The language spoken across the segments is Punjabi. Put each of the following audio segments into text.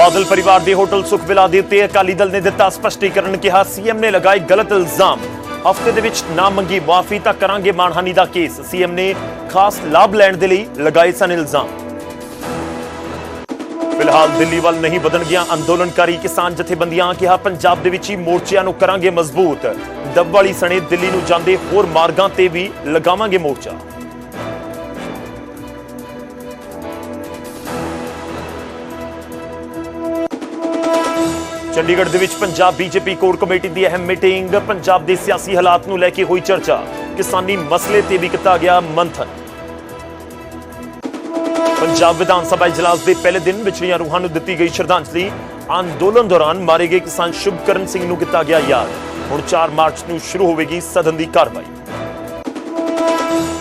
ਬਾਦਲ ਪਰਿਵਾਰ ਦੇ ਹੋਟਲ ਸੁਖ ਵਿਲਾ ਦੇ ਉੱਤੇ ਅਕਾਲੀ ਦਲ ਨੇ ਦਿੱਤਾ ਸਪਸ਼ਟੀਕਰਨ ਕਿਹਾ ਸੀਐਮ ਨੇ ਲਗਾਏ ਗਲਤ ਇਲਜ਼ਾਮ। ਹਫ਼ਤੇ ਦੇ ਵਿੱਚ ਨਾ ਮੰਗੀ ਮਾਫੀ ਤਾਂ ਕਰਾਂਗੇ ਮਾਨਹਾਨੀ ਦਾ ਕੇਸ। ਸੀਐਮ ਨੇ ਖਾਸ ਲਾਭ ਲੈਣ ਦੇ ਲਈ ਲਗਾਏ ਸਨ ਇਲਜ਼ਾਮ। ਫਿਲਹਾਲ ਦਿੱਲੀ ਵੱਲ ਨਹੀਂ ਵਧਣਗੀਆਂ ਅੰਦੋਲਨਕਾਰੀ ਕਿਸਾਨ ਜਥੇਬੰਦੀਆਂ, ਕਿਹਾ ਪੰਜਾਬ ਦੇ ਵਿੱਚ ਹੀ ਮੋਰਚਿਆਂ ਨੂੰ ਕਰਾਂਗੇ ਮਜ਼ਬੂਤ। ਦੱਬ ਵਾਲੀ ਸਣੇ ਦਿੱਲੀ ਨੂੰ ਜਾਂਦੇ ਹੋਰ ਮਾਰਗਾਂ ਤੇ ਵੀ ਲਗਾਵਾਂਗੇ ਮੋਰਚਾ। ਚੰਡੀਗੜ੍ਹ ਦੇ ਵਿੱਚ ਪੰਜਾਬ ਬੀਜੇਪੀ ਕੋਰ ਕਮੇਟੀ ਦੀ ਅਹਿਮ ਮੀਟਿੰਗ, ਪੰਜਾਬ ਦੇ ਸਿਆਸੀ ਹਾਲਾਤ ਨੂੰ ਲੈ ਕੇ ਹੋਈ ਚਰਚਾ। ਕਿਸਾਨੀ ਮਸਲੇ ਤੇ ਵੀ ਕੀਤਾ ਗਿਆ ਮੰਥਨ। ਪੰਜਾਬ ਵਿਧਾਨ ਸਭਾ ਇਜਲਾਸ ਦੇ ਪਹਿਲੇ ਦਿਨ ਵਿਚਲੀਆਂ ਰੂਹਾਂ ਨੂੰ ਦਿੱਤੀ ਗਈ ਸ਼ਰਧਾਂਜਲੀ। ਅੰਦੋਲਨ ਦੌਰਾਨ ਮਾਰੇ ਗਏ ਕਿਸਾਨ ਸ਼ੁਭਕਰਨ ਸਿੰਘ ਨੂੰ ਕੀਤਾ ਗਿਆ ਯਾਦ। ਹੁਣ 4 ਮਾਰਚ ਨੂੰ ਸ਼ੁਰੂ ਹੋਵੇਗੀ ਸਦਨ ਦੀ ਕਾਰਵਾਈ।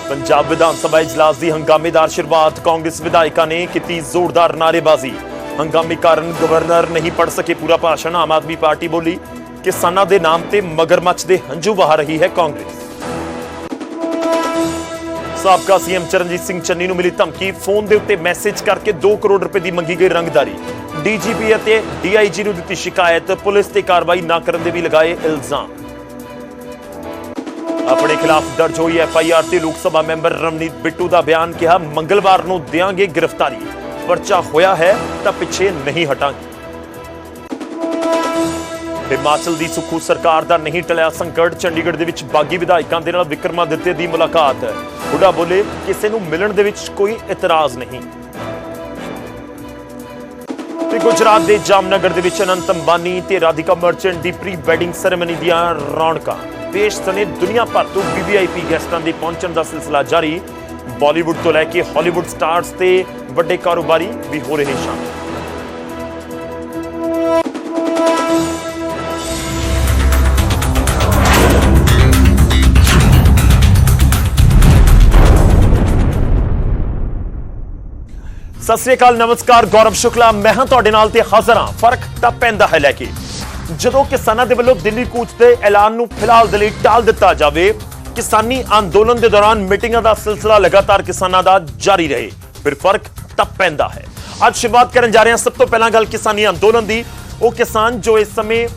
ਪੰਜਾਬ ਵਿਧਾਨ ਸਭਾ ਇਜਲਾਸ ਦੀ ਹੰਗਾਮੇਦਾਰ ਸ਼ੁਰੂਆਤ ਕਾਂਗਰਸ ਵਿਧਾਇਕਾਂ ਨੇ ਕੀਤੀ ਜ਼ੋਰਦਾਰ ਨਾਅਰੇਬਾਜ਼ੀ। ਹੰਗਾਮੇ ਕਾਰਨ ਗਵਰਨਰ ਨਹੀਂ ਪੜ ਸਕੇ ਪੂਰਾ ਭਾਸ਼ਣ, ਆਮ ਆਦਮੀ ਪਾਰਟੀ ਬੋਲੀ, ਕਿਸਾਨਾਂ ਦੇ ਨਾਮ ਤੇ ਮਗਰਮੱਛ ਦੇ ਹੰਝੂ ਵਹਾ ਰਹੀ ਹੈ ਕਾਂਗਰਸ। ਸਾਬਕਾ ਸੀਐਮ ਚਰਨਜੀਤ ਸਿੰਘ ਚੰਨੀ ਨੂੰ ਮਿਲੀ ਧਮਕੀ, ਫੋਨ ਦੇ ਉੱਤੇ ਮੈਸੇਜ ਕਰਕੇ 2 ਕਰੋੜ ਰੁਪਏ ਦੀ ਮੰਗੀ ਗਈ ਰੰਗਦਾਰੀ। ਡੀਜੀਪੀ ਅਤੇ ਡੀਆਈਜੀ ਨੂੰ ਦਿੱਤੀ ਸ਼ਿਕਾਇਤ, ਪੁਲਿਸ ਤੇ ਕਾਰਵਾਈ ਨਾ ਕਰਨ ਦੇ ਵੀ ਲਗਾਏ ਇਲਜ਼ਾਮ। ਆਪਣੇ ਖਿਲਾਫ ਦਰਜ ਹੋਈ ਐਫਆਈਆਰ ਤੇ ਲੋਕ ਸਭਾ ਮੈਂਬਰ ਰਮਨੀਤ ਬਿੱਟੂ ਦਾ ਬਿਆਨ ਕਿਹਾ, ਮੰਗਲਵਾਰ ਨੂੰ ਦੇਾਂਗੇ ਗ੍ਰਿਫਤਾਰੀ। ਪਰਚਾ ਹੋਇਆ ਹੈ ਤਾਂ ਪਿੱਛੇ ਨਹੀਂ ਹਟਾਂਗੇ। ਹਿਮਾਚਲ ਦੀ ਸੁਖੂ ਸਰਕਾਰ ਦਾ ਨਹੀਂ ਟਲਿਆ ਸੰਕਟ, ਚੰਡੀਗੜ੍ਹ ਦੇ ਵਿੱਚ ਬਾਗੀ ਵਿਧਾਇਕਾਂ ਦੇ ਨਾਲ ਵਿਕਰਮਾਦਿੱਤੇ ਦੀ ਮੁਲਾਕਾਤ। ਹੁੱਡਾ ਬੋਲੇ, ਕਿਸੇ ਨੂੰ ਮਿਲਣ ਦੇ ਵਿੱਚ ਕੋਈ ਇਤਰਾਜ਼ ਨਹੀਂ। ਤੇ ਗੁਜਰਾਤ ਦੇ ਜਾਮਨਗਰ ਦੇ ਵਿੱਚ ਅਨੰਤ ਅੰਬਾਨੀ ਤੇ ਰਾਧਿਕਾ ਮਰਚੈਂਟ ਦੀ ਪ੍ਰੀ ਵੈਡਿੰਗ ਸੈਰੇਮਨੀ ਦੀਆਂ ਰੌਣਕਾਂ। ਦੇਸ਼ ਸਣੇ ਦੁਨੀਆ ਭਰ ਤੋਂ ਵੀਵੀਆਈਪੀ ਗੈਸਟਾਂ ਦੇ ਪਹੁੰਚਣ ਦਾ ਸਿਲਸਿਲਾ ਜਾਰੀ। ਬਾਲੀਵੁੱਡ ਤੋਂ ਲੈ ਕੇ ਹਾਲੀਵੁੱਡ ਸਟਾਰਸ ਤੇ ਵੱਡੇ ਕਾਰੋਬਾਰੀ ਵੀ ਹੋ ਰਹੇ ਸ਼ਾਮਲ। ਸਤਿ ਸ੍ਰੀ ਅਕਾਲ, ਨਮਸਕਾਰ, ਗੌਰਵ ਸ਼ੁਕਲਾ। ਮੈਂ ਹਾਂ ਤੁਹਾਡੇ ਨਾਲ ਤੇ ਹਾਜ਼ਰ ਹਾਂ। ਫ਼ਰਕ ਤਾਂ ਪੈਂਦਾ ਹੈ ਲੈ ਕੇ। ਜਦੋਂ ਕਿਸਾਨਾਂ ਦੇ ਵੱਲੋਂ ਦਿੱਲੀ ਕੂਚ ਦੇ ਐਲਾਨ ਨੂੰ ਫਿਲਹਾਲ ਦੇ ਲਈ ਟਾਲ ਦਿੱਤਾ ਜਾਵੇ ਕਿਸਾਨੀ ਅੰਦੋਲਨ ਦੇ ਦੌਰਾਨ ਮੀਟਿੰਗਾਂ ਦਾ ਸਿਲਸਿਲਾ ਲਗਾਤਾਰ ਕਿਸਾਨਾਂ ਦਾ ਜਾਰੀ ਰਹੇ। ਫਿਰ ਫ਼ਰਕ ਤਾਂ ਪੈਂਦਾ ਹੈ। ਅੱਜ ਸ਼ੁਰੂਆਤ ਕਰਨ ਜਾ ਰਹੇ ਹਾਂ। ਸਭ ਤੋਂ ਪਹਿਲਾਂ ਗੱਲ ਕਿਸਾਨੀ ਅੰਦੋਲਨ ਦੀ। ਉਹ ਕਿਸਾਨ ਜੋ ਇਸ ਸਮੇਂ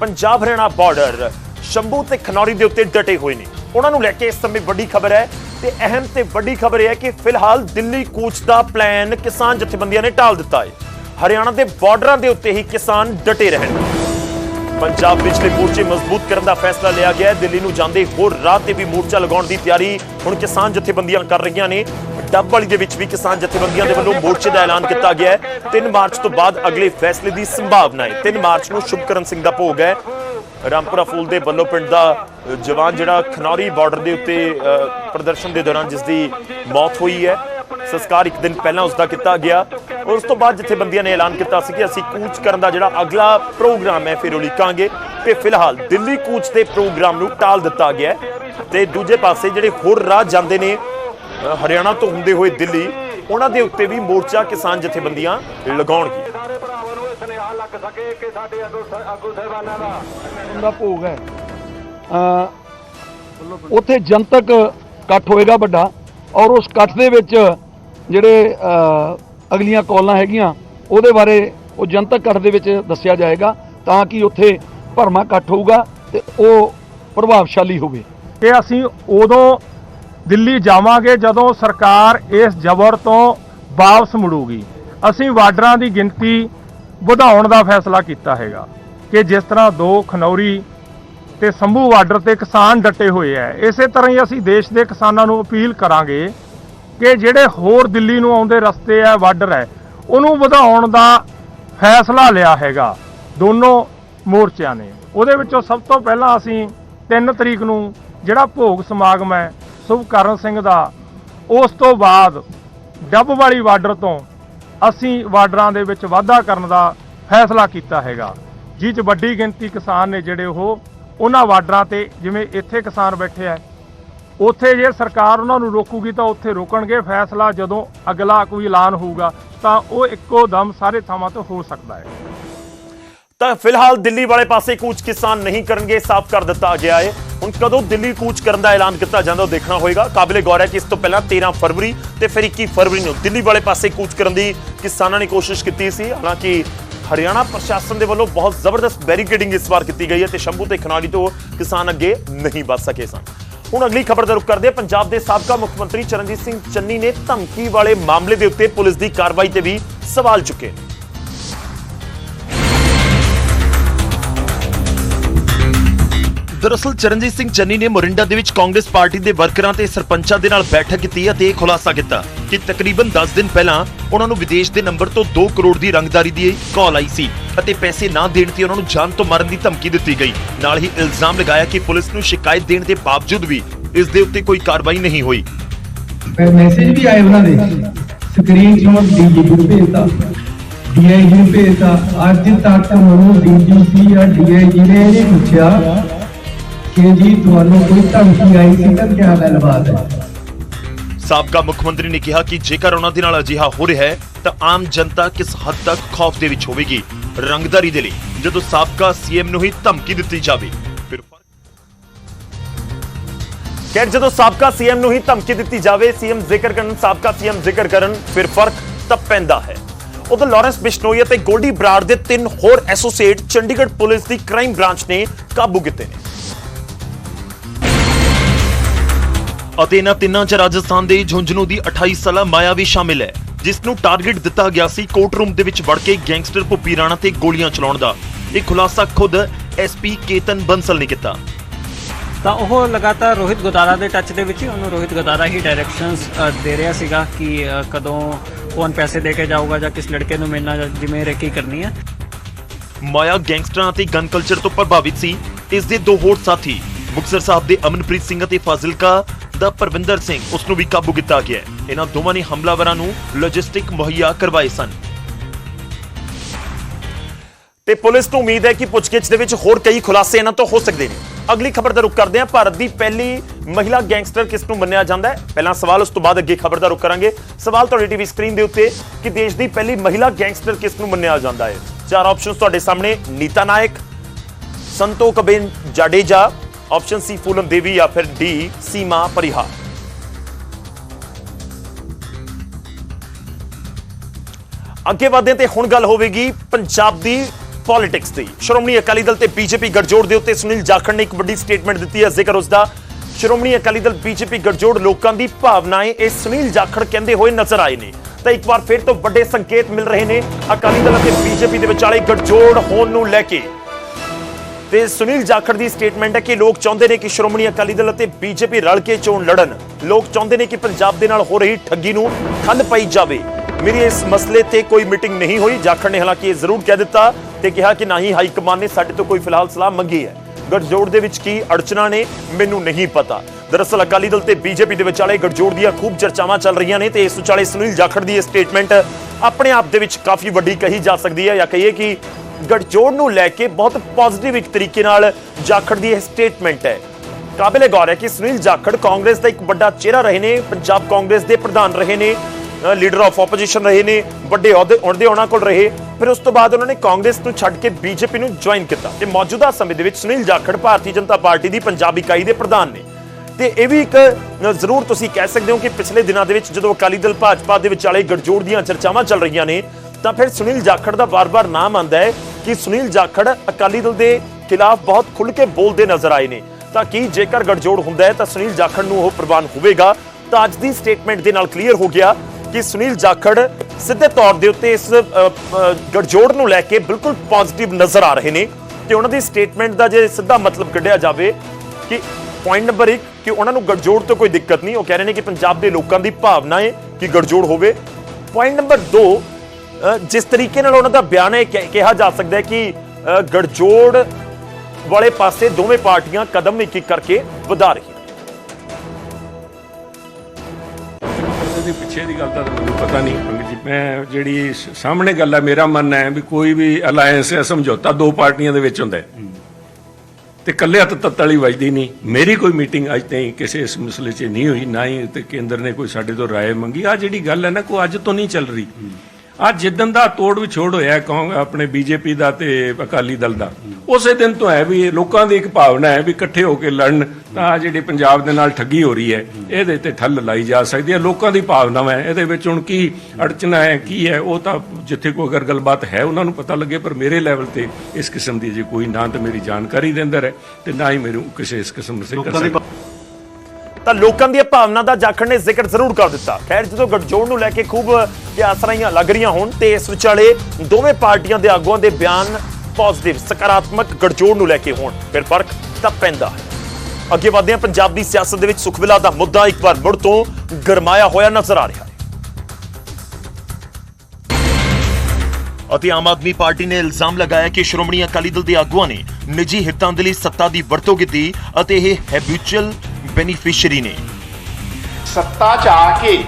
ਪੰਜਾਬ ਹਰਿਆਣਾ ਬਾਰਡਰ, ਸ਼ੰਭੂ ਤੇ ਖਨੌਰੀ ਦੇ ਉੱਤੇ ਡਟੇ ਹੋਏ ਨੇ। ਉਹਨਾਂ ਨੂੰ ਲੈ ਕੇ ਇਸ ਸਮੇਂ ਵੱਡੀ ਖਬਰ ਹੈ ਤੇ ਅਹਿਮ ਤੇ ਵੱਡੀ ਖਬਰ ਇਹ ਹੈ ਕਿ ਫਿਲਹਾਲ ਦਿੱਲੀ ਕੂਚ ਦਾ ਪਲਾਨ ਕਿਸਾਨ ਜਥੇਬੰਦੀਆਂ ਨੇ ਟਾਲ ਦਿੱਤਾ ਹੈ। ਹਰਿਆਣਾ ਦੇ ਬਾਰਡਰਾਂ ਦੇ ਉੱਤੇ ਹੀ ਕਿਸਾਨ ਡਟੇ ਰਹਿਣ। ਪੰਜਾਬ ਵਿਚਲੇ ਮੋਰਚੇ ਮਜ਼ਬੂਤ ਕਰਨ ਦਾ ਫੈਸਲਾ ਲਿਆ ਗਿਆ ਹੈ। ਦਿੱਲੀ ਨੂੰ ਜਾਂਦੇ ਹੋਰ ਰਾਹ ਤੇ ਵੀ ਮੋਰਚਾ ਲਗਾਉਣ ਦੀ ਤਿਆਰੀ ਹੁਣ ਕਿਸਾਨ ਜਥੇਬੰਦੀਆਂ ਕਰ ਰਹੀਆਂ ਨੇ। ਡੱਬ ਵਾਲੀ ਦੇ ਵਿੱਚ ਵੀ ਕਿਸਾਨ ਜਥੇਬੰਦੀਆਂ ਦੇ ਵੱਲੋਂ ਮੋਰਚੇ ਦਾ ਐਲਾਨ ਕੀਤਾ ਗਿਆ ਹੈ। 3 ਮਾਰਚ ਤੋਂ ਬਾਅਦ ਅਗਲੇ ਫੈਸਲੇ ਦੀ ਸੰਭਾਵਨਾ ਹੈ। 3 ਮਾਰਚ ਨੂੰ ਸ਼ੁਭਕਰਨ ਸਿੰਘ ਦਾ ਭੋਗ ਹੈ। ਰਾਮਪੁਰਾ ਫੂਲ ਦੇ ਵੱਲੋਂ ਪਿੰਡ ਦਾ ਜਵਾਨ ਜਿਹੜਾ ਖਨੌਰੀ ਬਾਰਡਰ ਦੇ ਉੱਤੇ ਪ੍ਰਦਰਸ਼ਨ ਦੇ ਦੌਰਾਨ ਜਿਸ ਦੀ ਮੌਤ ਹੋਈ ਹੈ। ਸੰਸਕਾਰ ਇੱਕ ਦਿਨ ਪਹਿਲਾਂ ਉਸ ਦਾ ਕੀਤਾ ਗਿਆ ਉਸ ਤੋਂ ਬਾਅਦ ਜਥੇਬੰਦੀਆਂ ਨੇ ਐਲਾਨ ਕੀਤਾ ਸੀ ਕਿ ਅਸੀਂ ਕੂਚ ਕਰਨ ਦਾ ਜਿਹੜਾ ਅਗਲਾ ਪ੍ਰੋਗਰਾਮ ਹੈ ਫਿਰ ਉਲੀਕਾਂਗੇ ਤੇ ਫਿਲਹਾਲ ਦਿੱਲੀ ਕੂਚ ਦੇ ਪ੍ਰੋਗਰਾਮ ਨੂੰ ਟਾਲ ਦਿੱਤਾ ਗਿਆ ਤੇ ਦੂਜੇ ਪਾਸੇ ਜਿਹੜੇ ਹੋਰ ਰਾਹ ਜਾਂਦੇ ਨੇ ਹਰਿਆਣਾ ਤੋਂ ਹੁੰਦੇ ਹੋਏ ਦਿੱਲੀ ਉਹਨਾਂ ਦੇ ਉੱਤੇ ਵੀ ਮੋਰਚਾ ਕਿਸਾਨ ਜਥੇਬੰਦੀਆਂ ਲਗਾਉਣਗੀਆਂ ਸਾਰੇ ਭਰਾਵਾਂ ਨੂੰ ਇਹ ਸੁਨੇਹਾ ਲੱਗ ਸਕੇ ਕਿ ਸਾਡੇ ਆਗੂ ਆਗੂ ਸਾਹਿਬਾਨਾਂ ਦਾ ਦਾ ਭੋਗ ਹੈ। ਅ ਉੱਥੇ ਜਨਤਕ ਇਕੱਠ ਹੋਏਗਾ ਵੱਡਾ। ਔਰ ਉਸ ਇਕੱਠ ਦੇ ਵਿੱਚ ਜਿਹੜੇ ਅਗਲੀਆਂ ਕਾਲਾਂ ਹੈਗੀਆਂ, ਉਹਦੇ ਬਾਰੇ ਉਹ ਜਨਤਕ ਇਕੱਠ ਦੇ ਵਿੱਚ ਦੱਸਿਆ ਜਾਏਗਾ ਤਾਂ ਕਿ ਉੱਥੇ ਭਰਮਾ ਇਕੱਠ ਹੋਊਗਾ ਤੇ ਉਹ ਪ੍ਰਭਾਵਸ਼ਾਲੀ ਹੋਵੇ। ਕਿ ਅਸੀਂ ਉਦੋਂ ਦਿੱਲੀ ਜਾਵਾਂਗੇ ਜਦੋਂ ਸਰਕਾਰ ਇਸ ਜ਼ਬਰ ਤੋਂ ਵਾਪਸ ਮੁੜੂਗੀ। ਅਸੀਂ ਬਾਰਡਰਾਂ ਦੀ ਗਿਣਤੀ ਵਧਾਉਣ ਦਾ ਫੈਸਲਾ ਕੀਤਾ ਹੈਗਾ ਕਿ ਜਿਸ ਤਰ੍ਹਾਂ ਦੋ ਖਨੌਰੀ ਤੇ ਸੰਭੂ ਬਾਰਡਰ ਤੇ ਕਿਸਾਨ ਡਟੇ ਹੋਏ ਐ ਇਸੇ ਤਰ੍ਹਾਂ ਹੀ ਅਸੀਂ ਦੇਸ਼ ਦੇ ਕਿਸਾਨਾਂ ਨੂੰ ਅਪੀਲ ਕਰਾਂਗੇ ਕਿ ਜਿਹੜੇ ਹੋਰ ਦਿੱਲੀ ਨੂੰ ਆਉਂਦੇ ਰਸਤੇ ਐ ਬਾਰਡਰ ਹੈ ਉਹਨੂੰ ਵਧਾਉਣ ਦਾ ਫੈਸਲਾ ਲਿਆ ਹੈਗਾ, ਦੋਨੋਂ ਮੋਰਚਿਆਂ ਨੇ। ਉਹਦੇ ਵਿੱਚੋਂ ਸਭ ਤੋਂ ਪਹਿਲਾਂ ਅਸੀਂ 3 ਤਰੀਕ ਨੂੰ ਜਿਹੜਾ ਭੋਗ ਸਮਾਗਮ ਹੈ ਸੁਭਕਰਨ ਸਿੰਘ ਦਾ, ਉਸ ਤੋਂ ਬਾਅਦ ਡੱਬ ਵਾਲੀ ਬਾਰਡਰ ਤੋਂ ਅਸੀਂ ਬਾਰਡਰਾਂ ਦੇ ਵਿੱਚ ਵਾਧਾ ਕਰਨ ਦਾ ਫੈਸਲਾ ਕੀਤਾ ਹੈਗਾ। ਜਿਹ ਵੱਡੀ ਗਿਣਤੀ ਕਿਸਾਨ ਨੇ ਜਿਹੜੇ ਉਹ ਉਹਨਾਂ ਬਾਰਡਰਾਂ ਤੇ ਜਿਵੇਂ ਇੱਥੇ ਕਿਸਾਨ ਬੈਠੇ ਆ, ਉੱਥੇ ਜੇ ਸਰਕਾਰ ਉਹਨਾਂ ਨੂੰ ਰੋਕੂਗੀ ਤਾਂ ਉੱਥੇ ਰੋਕਣਗੇ। ਫੈਸਲਾ ਜਦੋਂ ਅਗਲਾ ਕੋਈ ਐਲਾਨ ਹੋਊਗਾ, ਤਾਂ ਉਹ ਇੱਕੋ ਦਮ ਸਾਰੇ ਥਾਵਾਂ ਤੋਂ ਹੋ ਸਕਦਾ ਹੈ। ਤਾਂ ਫਿਲਹਾਲ ਦਿੱਲੀ ਵਾਲੇ ਪਾਸੇ ਕੂਚ ਕਿਸਾਨ ਨਹੀਂ ਕਰਨਗੇ, ਸਾਫ਼ ਕਰ ਦਿੱਤਾ ਗਿਆ ਹੈ ਹੁਣ ਕਦੋਂ ਦਿੱਲੀ ਕੂਚ ਕਰਨ ਦਾ ਐਲਾਨ ਕੀਤਾ ਜਾਂਦਾ, ਉਹ ਦੇਖਣਾ ਹੋਏਗਾ। ਕਾਬਲੇ ਗੌਰ ਹੈ ਕਿ ਇਸ ਤੋਂ ਪਹਿਲਾਂ 13 ਫਰਵਰੀ ਤੇ ਫਿਰ 21 ਫਰਵਰੀ ਨੂੰ ਦਿੱਲੀ ਵਾਲੇ ਪਾਸੇ ਕੂਚ ਕਰਨ ਦੀ ਕਿਸਾਨਾਂ ਨੇ ਕੋਸ਼ਿਸ਼ ਕੀਤੀ ਸੀ। ਹਾਲਾਂਕਿ ਹਰਿਆਣਾ ਪ੍ਰਸ਼ਾਸਨ ਦੇ ਵੱਲੋਂ ਬਹੁਤ ਜ਼ਬਰਦਸਤ ਬੈਰੀਕੇਡਿੰਗ ਇਸ ਵਾਰ ਕੀਤੀ ਗਈ ਹੈ ਤੇ ਸ਼ੰਭੂ ਤੇ ਖਨਾਲੀ ਤੋਂ ਕਿਸਾਨ ਅੱਗੇ ਨਹੀਂ ਵੱਧ ਸਕੇ ਸਨ। ਹੁਣ ਅਗਲੀ ਖਬਰ ਦਾ ਰੁਖ ਕਰਦੇ ਪੰਜਾਬ ਦੇ ਸਾਬਕਾ ਮੁੱਖ ਮੰਤਰੀ ਚਰਨਜੀਤ ਸਿੰਘ ਚੰਨੀ ਨੇ ਧਮਕੀ ਵਾਲੇ ਮਾਮਲੇ ਦੇ ਉੱਤੇ ਪੁਲਿਸ ਦੀ ਕਾਰਵਾਈ ਤੇ ਵੀ ਸਵਾਲ ਚੁੱਕੇ ਨੇ। ਦਰਅਸਲ ਚਰਨਜੀਤ ਸਿੰਘ ਚੰਨੀ ਨੇ ਮੋਰਿੰਡਾ ਦੇ ਵਿੱਚ ਕਾਂਗਰਸ ਪਾਰਟੀ ਦੇ ਵਰਕਰਾਂ ਤੇ ਸਰਪੰਚਾਂ ਦੇ ਨਾਲ ਬੈਠਕ ਕੀਤੀ ਅਤੇ ਇਹ ਖੁਲਾਸਾ ਕੀਤਾ ਕਿ ਤਕਰੀਬਨ 10 ਦਿਨ ਪਹਿਲਾਂ ਉਹਨਾਂ ਨੂੰ ਵਿਦੇਸ਼ ਦੇ ਨੰਬਰ ਤੋਂ 2 ਕਰੋੜ ਦੀ ਰੰਗਦਾਰੀ ਦੀ ਕਾਲ ਆਈ ਸੀ ਅਤੇ ਪੈਸੇ ਨਾ ਦੇਣ ਤੇ ਉਹਨਾਂ ਨੂੰ ਜਾਨ ਤੋਂ ਮਾਰਨ ਦੀ ਧਮਕੀ ਦਿੱਤੀ ਗਈ। ਨਾਲ ਹੀ ਇਲਜ਼ਾਮ ਲਗਾਇਆ ਕਿ ਪੁਲਿਸ ਨੂੰ ਸ਼ਿਕਾਇਤ ਦੇਣ ਦੇ ਬਾਵਜੂਦ ਵੀ ਇਸ ਦੇ ਉੱਤੇ ਕੋਈ ਕਾਰਵਾਈ ਨਹੀਂ ਹੋਈ। ਮੈਸੇਜ ਵੀ ਆਏ ਉਹਨਾਂ ਦੇ। ਸਕਰੀਨ ਡੀਜੀਪੀ ਨੂੰ ਭੇਜਤਾ। ਡੀਆਈਜੀ ਨੂੰ ਭੇਜਤਾ। ਅੱਜ ਤੱਕ ਮੈਨੂੰ ਡੀਜੀਪੀ ਜਾਂ ਡੀਆਈਜੀ ਨੇ ਇਹ ਪੁੱਛਿਆ ਕਿ ਜੀ ਤੁਹਾਨੂੰ ਕੋਈ ਧਮਕੀ ਆਈ ਸੀ ਤਾਂ ਕਿਆ ਗੱਲਬਾਤ ਹੈ? ਸਾਬਕਾ ਮੁੱਖ ਮੰਤਰੀ ਨੇ ਕਿਹਾ ਕਿ ਜੇਕਰ ਉਹਨਾਂ ਦੇ ਨਾਲ ਅਜਿਹਾ ਹੋ ਰਿਹਾ ਹੈ, ਤਾਂ ਆਮ ਜਨਤਾ ਕਿਸ ਹੱਦ ਤੱਕ ਖੌਫ ਦੇ ਵਿੱਚ ਹੋਵੇਗੀ? ਰੰਗਦਾਰੀ ਦੇ ਲਈ, ਜਦੋਂ ਸਾਬਕਾ ਸੀਐਮ ਨੂੰ ਹੀ ਧਮਕੀ ਦਿੱਤੀ ਜਾਵੇ, ਫਿਰ ਖੈਰ, ਜਦੋਂ ਸਾਬਕਾ ਸੀਐਮ ਨੂੰ ਹੀ ਧਮਕੀ ਦਿੱਤੀ ਜਾਵੇ, ਸੀਐਮ ਜ਼ਿਕਰ ਕਰਨ, ਸਾਬਕਾ ਸੀਐਮ ਜ਼ਿਕਰ ਕਰਨ, ਫਿਰ ਫ਼ਰਕ ਤਾਂ ਪੈਂਦਾ ਹੈ। ਉਧਰ ਲਾਰੈਂਸ ਬਿਸ਼ਨੋਈ ਅਤੇ ਗੋਲਡੀ ਬਰਾੜ ਦੇ ਤਿੰਨ ਹੋਰ ਐਸੋਸੀਏਟ ਚੰਡੀਗੜ੍ਹ ਪੁਲਿਸ ਦੀ ਕ੍ਰਾਈਮ ਬ੍ਰਾਂਚ ਨੇ ਕਾਬੂ ਕੀਤੇ ਨੇ। ਅਤੇ ਇਹਨਾਂ ਤਿੰਨਾਂ 'ਚ ਰਾਜਸਥਾਨ ਦੇ ਝੁੰਝਨੂ ਦੀ 28 ਸਾਲਾ ਮਾਇਆ ਵੀ ਸ਼ਾਮਿਲ ਹੈ ਜਿਸ ਨੂੰ ਟਾਰਗੇਟ ਦਿੱਤਾ ਗਿਆ ਸੀ ਕੋਰਟ ਰੂਮ ਦੇ ਵਿੱਚ ਵੜ ਕੇ ਗੈਂਗਸਟਰ ਭੁੱਪੀ ਰਾਣਾ ਤੇ ਗੋਲੀਆਂ ਚਲਾਉਣ ਦਾ। ਇਹ ਖੁਲਾਸਾ ਖੁਦ ਐਸਪੀ ਕੇਤਨ ਬੰਸਲ ਨੇ ਕੀਤਾ। ਤਾਂ ਉਹ ਲਗਾਤਾਰ ਰੋਹਿਤ ਗੋਦਾਰਾ ਦੇ ਟੱਚ ਦੇ ਵਿੱਚ ਹੀ ਉਹਨੂੰ ਰੋਹਿਤ ਗੋਦਾਰਾ ਹੀ ਡਾਇਰੈਕਸ਼ਨਸ ਦੇ ਰਿਹਾ ਸੀਗਾ ਕਿ ਕਦੋਂ ਕੌਣ ਪੈਸੇ ਦੇ ਕੇ ਜਾਊਗਾ ਜਾਂ ਕਿਸ ਲੜਕੇ ਨੂੰ ਮਿਲਣਾ ਜਾਂ ਜਿਵੇਂ ਰੇਕੀ ਕਰਨੀ ਹੈ। ਮਾਇਆ ਗੈਂਗਸਟਰਾਂ ਅਤੇ ਗਨ ਕਲਚਰ ਤੋਂ ਪ੍ਰਭਾਵਿਤ ਸੀ। ਇਸ ਦੇ ਦੋ ਹੋਰ ਸਾਥੀ ਮੁਕਤਸਰ ਸਾਹਿਬ ਦੇ ਅਮਨਪ੍ਰੀਤ ਸਿੰਘ ਅਤੇ ਫਾਜ਼ਿਲਕਾ ਦਾ ਪਰਵਿੰਦਰ ਸਿੰਘ ਉਸ ਨੂੰ ਵੀ ਕਾਬੂ ਕੀਤਾ ਗਿਆ ਹੈ। ਇਹਨਾਂ ਦੋਵਾਂ ਨੇ ਹਮਲਾਵਰਾਂ ਨੂੰ ਲੌਜਿਸਟਿਕ ਮੁਹੱਈਆ ਕਰਵਾਏ ਸਨ। ਤੇ ਪੁਲਿਸ ਨੂੰ ਉਮੀਦ ਹੈ ਕਿ ਪੁੱਛਗਿੱਛ ਦੇ ਵਿੱਚ ਹੋਰ ਕਈ ਖੁਲਾਸੇ ਇਹਨਾਂ ਤੋਂ ਹੋ ਸਕਦੇ ਨੇ। ਅਗਲੀ ਖਬਰ ਦਾ ਰੁਖ ਕਰਦੇ ਹਾਂ। ਭਾਰਤ ਦੀ ਪਹਿਲੀ ਮਹਿਲਾ ਗੈਂਗਸਟਰ ਕਿਸ ਨੂੰ ਮੰਨਿਆ ਜਾਂਦਾ ਹੈ? ਪਹਿਲਾਂ ਸਵਾਲ, ਉਸ ਤੋਂ ਬਾਅਦ ਅੱਗੇ ਖਬਰ ਦਾ ਰੁਖ ਕਰਾਂਗੇ। ਸਵਾਲ ਤੁਹਾਡੀ ਟੀਵੀ ਸਕਰੀਨ ਦੇ ਉੱਤੇ ਕਿ ਦੇਸ਼ ਦੀ ਪਹਿਲੀ ਮਹਿਲਾ ਗੈਂਗਸਟਰ ਕਿਸ ਨੂੰ ਮੰਨਿਆ ਜਾਂਦਾ ਹੈ? ਚਾਰ ਆਪਸ਼ਨਸ ਤੁਹਾਡੇ ਸਾਹਮਣੇ। ਨੀਤਾ ਨਾਇਕ ਸੰਤੋ ਕਬੇਨ ਜਾਡੇਜਾ ਆਪਸ਼ਨ ਸੀ ਫੂਲਨ ਦੇਵੀ ਜਾਂ ਫਿਰ ਡੀ, ਸੀਮਾ ਪਰਿਹਾਰ ਅੱਗੇ ਵਧਦੇ ਹਾਂ ਤੇ ਹੁਣ ਗੱਲ ਹੋਵੇਗੀ ਪੰਜਾਬ ਦੀ ਪੋਲਿਟਿਕਸ ਦੀ। ਸ਼੍ਰੋਮਣੀ ਅਕਾਲੀ ਦਲ ਤੇ ਬੀਜੇਪੀ ਗੱਠਜੋੜ ਦੇ ਉੱਤੇ ਸੁਨੀਲ ਜਾਖੜ ਨੇ ਇੱਕ ਵੱਡੀ ਸਟੇਟਮੈਂਟ ਦਿੱਤੀ ਹੈ, ਜ਼ਿਕਰ ਉਸ ਦਾ ਸ਼੍ਰੋਮਣੀ ਅਕਾਲੀ ਦਲ, ਬੀਜੇਪੀ ਗੱਠਜੋੜ ਲੋਕਾਂ ਦੀ ਭਾਵਨਾएं ਇਹ ਸੁਨੀਲ ਜਾਖੜ ਕਹਿੰਦੇ ਹੋਏ ਨਜ਼ਰ ਆਏ ਨੇ। ਤਾਂ ਇੱਕ ਵਾਰ ਫਿਰ ਤੋਂ ਵੱਡੇ ਸੰਕੇਤ ਮਿਲ ਰਹੇ ਨੇ। ਅਕਾਲੀ ਦਲ ਅਤੇ ਬੀਜੇਪੀ ਦੇ ਵਿਚਾਲੇ ਗੱਠਜੋੜ ਹੋਣ ਨੂੰ ਲੈ ਕੇ। ਤੇ ਸੁਨੀਲ ਜਾਖੜ ਦੀ ਸਟੇਟਮੈਂਟ ਹੈ ਕਿ ਲੋਕ ਚਾਹੁੰਦੇ ਨੇ ਕਿ ਸ਼੍ਰੋਮਣੀ ਅਕਾਲੀ ਦਲ ਅਤੇ ਬੀਜੇਪੀ ਰਲ ਕੇ ਚੋਣ ਲੜਨ। ਲੋਕ ਚਾਹੁੰਦੇ ਨੇ ਕਿ ਪੰਜਾਬ ਦੇ ਨਾਲ ਹੋ ਰਹੀ ਠੱਗੀ ਨੂੰ ਠੱਲ ਪਈ ਜਾਵੇ। ਮੇਰੀ ਇਸ ਮਸਲੇ ਤੇ ਕੋਈ ਮੀਟਿੰਗ ਨਹੀਂ ਹੋਈ। ਜਾਖੜ ਨੇ ਹਾਲਾਂਕਿ ਇਹ ਜ਼ਰੂਰ ਕਹਿ ਦਿੱਤਾ ਤੇ ਕਿਹਾ ਕਿ ਨਾ ਹੀ ਹਾਈ ਕਮਾਨ ਨੇ ਸਾਡੇ ਤੋਂ ਕੋਈ ਫਿਲਹਾਲ ਸਲਾਹ ਮੰਗੀ ਹੈ। ਗੱਠਜੋੜ ਦੇ ਵਿੱਚ ਕੀ ਅੜਚਨਾ ਨੇ, ਮੈਨੂੰ ਨਹੀਂ ਪਤਾ। ਦਰਅਸਲ ਅਕਾਲੀ ਦਲ ਤੇ ਬੀਜੇਪੀ ਦੇ ਵਿਚਾਲੇ ਗੱਠਜੋੜ ਦੀਆਂ ਖੂਬ ਚਰਚਾਵਾਂ ਚੱਲ ਰਹੀਆਂ ਨੇ ਤੇ ਇਸ ਵਿਚਾਲੇ ਸੁਨੀਲ ਜਾਖੜ ਦੀ ਇਹ ਸਟੇਟਮੈਂਟ ਆਪਣੇ ਆਪ ਦੇ ਵਿੱਚ ਕਾਫੀ ਵੱਡੀ ਕਹੀ ਜਾ ਸਕਦੀ ਹੈ ਜਾਂ ਕਹੀਏ ਕਿ ਗੱਠਜੋੜ ਨੂੰ ਲੈ ਕੇ ਬਹੁਤ ਪੋਜ਼ਿਟਿਵ ਇੱਕ ਤਰੀਕੇ ਨਾਲ ਜਾਖੜ ਦੀ ਇਹ ਸਟੇਟਮੈਂਟ ਹੈ। ਕਾਬਿਲੇ ਗੌਰ ਹੈ ਕਿ ਸੁਨੀਲ ਜਾਖੜ ਕਾਂਗਰਸ ਦਾ ਇੱਕ ਵੱਡਾ ਚਿਹਰਾ ਰਹੇ ਨੇ, ਪੰਜਾਬ ਕਾਂਗਰਸ ਦੇ ਪ੍ਰਧਾਨ ਰਹੇ ਨੇ ਲੀਡਰ ਆਫ ਆਪੋਜੀਸ਼ਨ ਰਹੇ ਨੇ, ਵੱਡੇ ਅਹੁਦੇ ਅਹੁਦੇ ਉਹਨਾਂ ਕੋਲ ਰਹੇ, ਫਿਰ ਉਸ ਤੋਂ ਬਾਅਦ ਉਹਨਾਂ ਨੇ ਕਾਂਗਰਸ ਨੂੰ ਛੱਡ ਕੇ ਬੀਜੇਪੀ ਨੂੰ ਜੁਆਇਨ ਕੀਤਾ। ਤੇ ਮੌਜੂਦਾ ਸਮੇਂ ਦੇ ਵਿੱਚ ਸੁਨੀਲ ਜਾਖੜ ਭਾਰਤੀ ਜਨਤਾ ਪਾਰਟੀ ਦੀ ਪੰਜਾਬ ਇਕਾਈ ਦੇ ਪ੍ਰਧਾਨ ਨੇ। ਤੇ ਇਹ ਵੀ ਇੱਕ ਜ਼ਰੂਰ ਤੁਸੀਂ ਕਹਿ ਸਕਦੇ ਹੋ ਕਿ ਪਿਛਲੇ ਦਿਨਾਂ ਦੇ ਵਿੱਚ ਜਦੋਂ ਅਕਾਲੀ ਦਲ ਭਾਜਪਾ ਦੇ ਵਿਚਾਲੇ ਗੱਠਜੋੜ ਦੀਆਂ ਚਰਚਾਵਾਂ ਚੱਲ ਰਹੀਆਂ ਨੇ, ਤਾਂ ਫਿਰ ਸੁਨੀਲ ਜਾਖੜ ਦਾ ਵਾਰ-ਵਾਰ ਨਾਮ ਆਂਦਾ ਹੈ ਕਿ ਸੁਨੀਲ ਜਾਖੜ ਅਕਾਲੀ ਦਲ ਦੇ ਖਿਲਾਫ ਬਹੁਤ ਖੁੱਲ੍ਹ ਕੇ ਬੋਲਦੇ ਨਜ਼ਰ ਆਏ ਨੇ? ਤਾਂ ਕੀ ਜੇਕਰ ਗੜਜੋੜ ਹੁੰਦਾ ਹੈ ਤਾਂ ਸੁਨੀਲ ਜਾਖੜ ਨੂੰ ਉਹ ਪ੍ਰਵਾਨ ਹੋਵੇਗਾ? ਤਾਂ ਅੱਜ ਦੀ ਸਟੇਟਮੈਂਟ ਦੇ ਨਾਲ ਕਲੀਅਰ ਹੋ ਗਿਆ ਕਿ ਸੁਨੀਲ ਜਾਖੜ ਸਿੱਧੇ ਤੌਰ ਦੇ ਉੱਤੇ ਇਸ ਅ, ਨੂੰ ਲੈ ਕੇ ਬਿਲਕੁਲ ਪੋਜ਼ਿਟਿਵ ਨਜ਼ਰ ਆ ਰਹੇ ਨੇ। ਤੇ ਉਹਨਾਂ ਦੀ ਸਟੇਟਮੈਂਟ ਦਾ ਜੇ ਸਿੱਧਾ ਮਤਲਬ ਕੱਢਿਆ ਜਾਵੇ ਕਿ ਪੁਆਇੰਟ ਨੰਬਰ 1 ਕਿ ਉਹਨਾਂ ਨੂੰ ਗੜਜੋੜ ਤੋਂ ਕੋਈ ਦਿੱਕਤ ਨਹੀਂ ਉਹ ਕਹਿ ਰਹੇ ਨੇ ਕਿ ਪੰਜਾਬ ਦੇ ਲੋਕਾਂ ਦੀ ਭਾਵਨਾ ਹੈ ਕਿ ਗੜਜੋੜ ਹੋਵੇ। ਪੁਆਇੰਟ ਨੰਬਰ 2 ਜਿਸ ਤਰੀਕੇ ਨਾਲ ਉਹਨਾਂ ਦਾ ਬਿਆਨ ਹੈ ਕਿ- ਕਿਹਾ ਜਾ ਸਕਦਾ ਹੈ ਕਿ ਅ, ਗੱਠਜੋੜ ਵਾਲੇ ਪਾਸੇ ਦੋਵੇਂ ਪਾਰਟੀਆਂ ਕਦਮ ਇੱਕ ਇੱਕ ਕਰਕੇ ਵਧਾ ਰਹੀਆਂ ਉਹਦੇ ਪਿੱਛੇ ਦੀ ਗੱਲ ਤਾਂ ਮੈਨੂੰ ਪਤਾ ਨਹੀਂ ਪੰਗ ਜੀ ਮੈਂ ਜਿਹੜੀ ਸ- ਸਾਹਮਣੇ ਗੱਲ ਹੈ ਮੇਰਾ ਮੰਨਣਾ ਹੈ ਵੀ ਕੋਈ ਵੀ ਅਲਾਈਅੰਸ ਹੈ ਸਮਝੌਤਾ ਦੋ ਪਾਰਟੀਆਂ ਦੇ ਵਿੱਚ ਹੁੰਦਾ ਹੈ ਤੇ ਕੱਲੇ ਹੱਥ ਤੱਤ ਵਾਲੀ ਵੱਜਦੀ ਨਹੀਂ ਮੇਰੀ ਕੋਈ ਮੀਟਿੰਗ ਅੱਜ ਤਾਈਂ ਕਿਸੇ ਇਸ ਮਸਲੇ 'ਚ ਨਹੀਂ ਹੋਈ ਨਾ ਹੀ ਤੇ ਕੇਂਦਰ ਨੇ ਕੋਈ ਸਾਡੇ ਤੋਂ رائے ਮੰਗੀ ਆ ਜਿਹੜੀ ਗੱਲ ਹੈ ਨਾ ਕੋਈ ਅੱਜ ਤੋਂ ਨਹੀਂ ਚੱਲ ਰਹੀ ਅੱਜ ਜਿੱਦਨ ਦਾ ਤੋੜ ਵਿਛੋੜ ਹੋਇਆ ਕੌਂ ਆਪਣੇ ਬੀਜੇਪੀ ਦਾ ਤੇ ਅਕਾਲੀ ਦਲ ਦਾ ਉਸੇ ਦਿਨ ਤੋਂ ਹੈ ਵੀ ਲੋਕਾਂ ਦੀ ਇੱਕ ਭਾਵਨਾ ਹੈ ਵੀ ਇਕੱਠੇ ਹੋ ਕੇ ਲੜਨ ਤਾਂ ਜਿਹੜੀ ਪੰਜਾਬ ਦੇ ਨਾਲ ਠੱਗੀ ਹੋ ਰਹੀ ਹੈ ਇਹਦੇ ਤੇ ਠੱਲ ਲਾਈ ਜਾ ਸਕਦੀ ਹੈ। ਲੋਕਾਂ ਦੀ ਭਾਵਨਾ ਹੈ ਇਹਦੇ ਵਿੱਚ ਹੁਣ ਕੀ ਅੜਚਨਾ ਹੈ ਕੀ ਹੈ ਉਹ ਤਾਂ ਜਿੱਥੇ ਕੋਈ ਅਗਰ ਗੱਲਬਾਤ ਹੈ ਉਹਨਾਂ ਨੂੰ ਪਤਾ ਲੱਗੇ ਪਰ ਮੇਰੇ ਲੈਵਲ ਤੇ ਇਸ ਕਿਸਮ ਦੀ ਜੇ ਕੋਈ ਨਾ ਤਾਂ ਮੇਰੀ ਜਾਣਕਾਰੀ ਦੇ ਅੰਦਰ ਹੈ ਤੇ ਨਾ ਹੀ ਮੈਨੂੰ ਕਿਸੇ ਇਸ ਕਿਸਮ ਸੇ ਕਰ ਸਕਦਾ ਤਾਂ ਲੋਕਾਂ ਦੀਆਂ ਭਾਵਨਾ ਦਾ ਜਾਖੜ ਨੇ ਜ਼ਿਕਰ ਜ਼ਰੂਰ ਕਰ ਦਿੱਤਾ। ਖੈਰ, ਜਦੋਂ ਗੱਠਜੋੜ ਨੂੰ ਲੈ ਕੇ ਖੂਬ ਪਿਆਸਰਾਈਆਂ ਲੱਗ ਰਹੀਆਂ ਹੋਣ, ਤੇ ਇਸ ਵਿਚਾਲੇ ਦੋਵੇਂ ਪਾਰਟੀਆਂ ਦੇ ਆਗੂਆਂ ਦੇ ਬਿਆਨ ਪੋਜ਼ਿਟਿਵ ਸਕਾਰਾਤਮਕ ਗੱਠਜੋੜ ਨੂੰ ਲੈ ਕੇ ਹੋਣ, ਫਿਰ ਫ਼ਰਕ ਤਾਂ ਪੈਂਦਾ ਹੈ। ਅੱਗੇ ਵਧਦੇ ਹਾਂ, ਪੰਜਾਬ ਦੀ ਸਿਆਸਤ ਦੇ ਵਿੱਚ ਸੁਖਵਿਲਾ ਦਾ ਮੁੱਦਾ ਇੱਕ ਵਾਰ ਮੁੜ ਤੋਂ ਗਰਮਾਇਆ ਹੋਇਆ ਨਜ਼ਰ ਆ ਰਿਹਾ ਹੈ। ਅਤੇ ਆਮ ਆਦਮੀ ਪਾਰਟੀ ਨੇ ਇਲਜ਼ਾਮ ਲਗਾਇਆ ਕਿ ਸ਼੍ਰੋਮਣੀ ਅਕਾਲੀ ਦਲ ਦੇ ਆਗੂਆਂ ਨੇ ਨਿੱਜੀ ਹਿੱਤਾਂ ਦੇ ਲਈ ਸੱਤਾ ਦੀ ਵਰਤੋਂ ਕੀਤੀ ਅਤੇ ਇਹ ਹੈਬਿਚੁਅਲ ਬੈਨੀਫੀਸ਼ੀਅਰੀ ਨੇ। ਸੱਤਾ 'ਚ ਆ ਕੇ